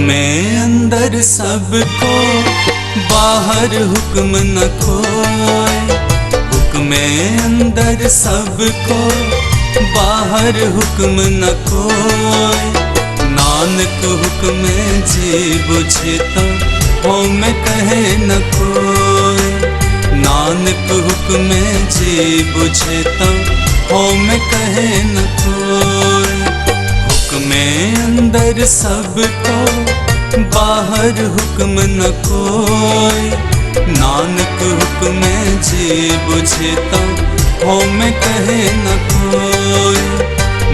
में अंदर सबको बाहर हुक्म न खोए। हुक्म अंदर सबको बाहर हुक्म न खोए। नानक हुक्म जी बुझे तो हो में कहे न कोई नानक हुक्म जी बुझे तो हो में कहे न कोई हुक्म अंदर सबको बाहर हुक्म न कोई नानक हुक्म जी बुझे तो हो में कहे न कोई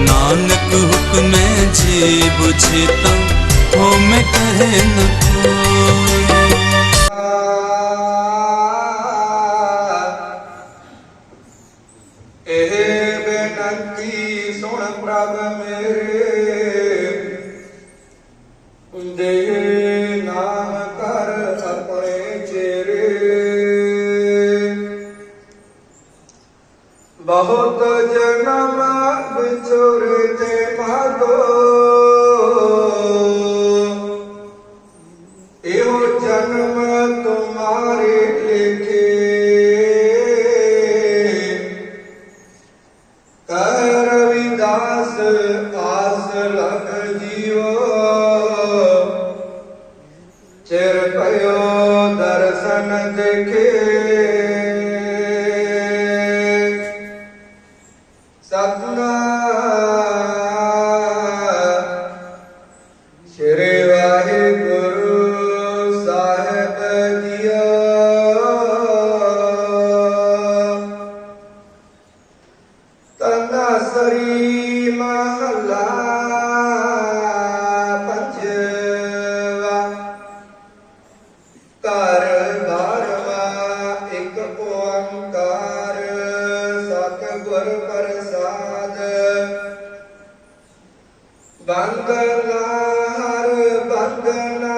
नानक हुक्म जी बुझे तो हो में कहे न कोई ਇਹ ਬੇਨੰਤੀ ਸੁਣ ਪ੍ਰਭ ਮੇਰੇ ਬਹੁਤ ਜਨਮ ਵਿਛੋਰੇ ਤੇ ਮਾਦੋ ਇਹੋ ਜਨਮ ਤੁਮਾਰੇ ਲਿਖੇ। ਕਰ ਰਵਿਦਾਸ ਆਸ ਲਖ ਜੀਵੋ। ਚਿਰ ਪਇਓ ਦਰਸ਼ਨ ਦੇਖੇ। ਸਤਿਗੁਰ ਪ੍ਰਸਾਦ। ਬੰਦਨਾ ਹਰ ਬੰਦਨਾ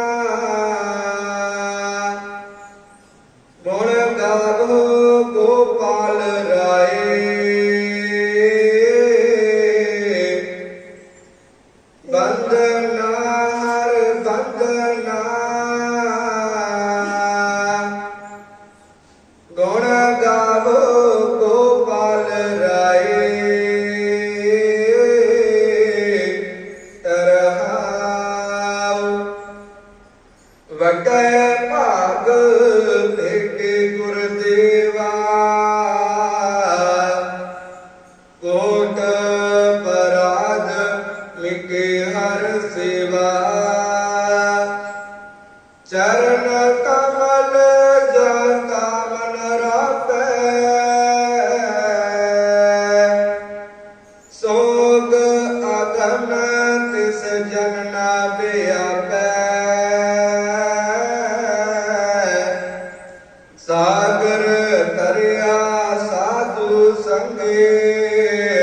ਗੁਣ ਗਾਵੋ ਗੋਪਾਲ ਰਾਏ। ਬੰਦਨਾ ਹਰ ਬੰਦਨਾ ਗੁਣ ਗਾਵੋ ਵਟੈ ਭਾਗ ਭੇਟੇ ਗੁਰਦੇਵਾ। ਕੋਟ ਪਰਾਧ ਮਿਟੇ ਹਰ ਸੇਵਾ। ਚਰਨ ਕਮਲ ਜਾ ਕਾ ਮਨ ਰਾਪੈ। ਸੋਗ ਅਗਨ ਤਿਸ ਜਨ ਨਾ ਬਿਆਪੈ संगे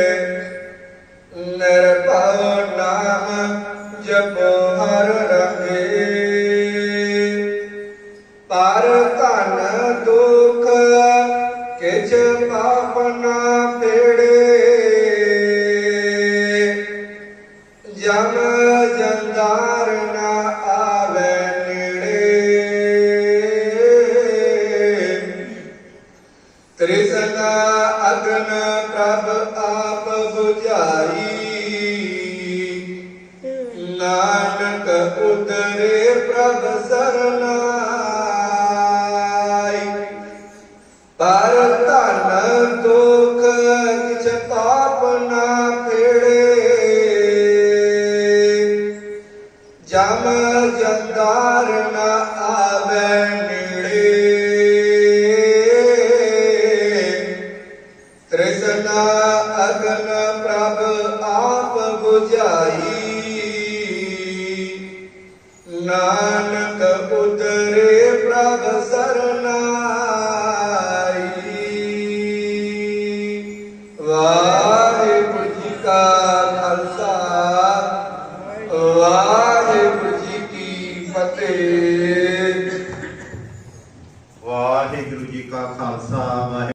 ਅਗਨ ਪ੍ਰਭ ਆਪ 부ਝਾਈ ਨਾਨਕ ਉਦਰੇ ਪ੍ਰਭ ਸਰਨਾਈ ਪਰ ਧਨ ਦੁਖ ਕਿਛ ਪਾਪ ਨਾ ਪੇੜੇ ਜਮ ਜੰਦਾਰ ਨਾ ਆਵੇ। ਪ੍ਰਭ ਆਪ 부ਝਾਈ ਨਾਨਕ ਉਤਰੇ ਪ੍ਰਭ ਸਰਨਾਈ ਵਾਹਿਗੁਰੂ ਜੀ ਕਾ ਖਾਲਸਾ ਵਾਹਿਗੁਰੂ ਜੀ ਕੀ ਫਤਿਹ ਵਾਹਿਗੁਰੂ ਜੀ ਕਾ ਖਾਲਸਾ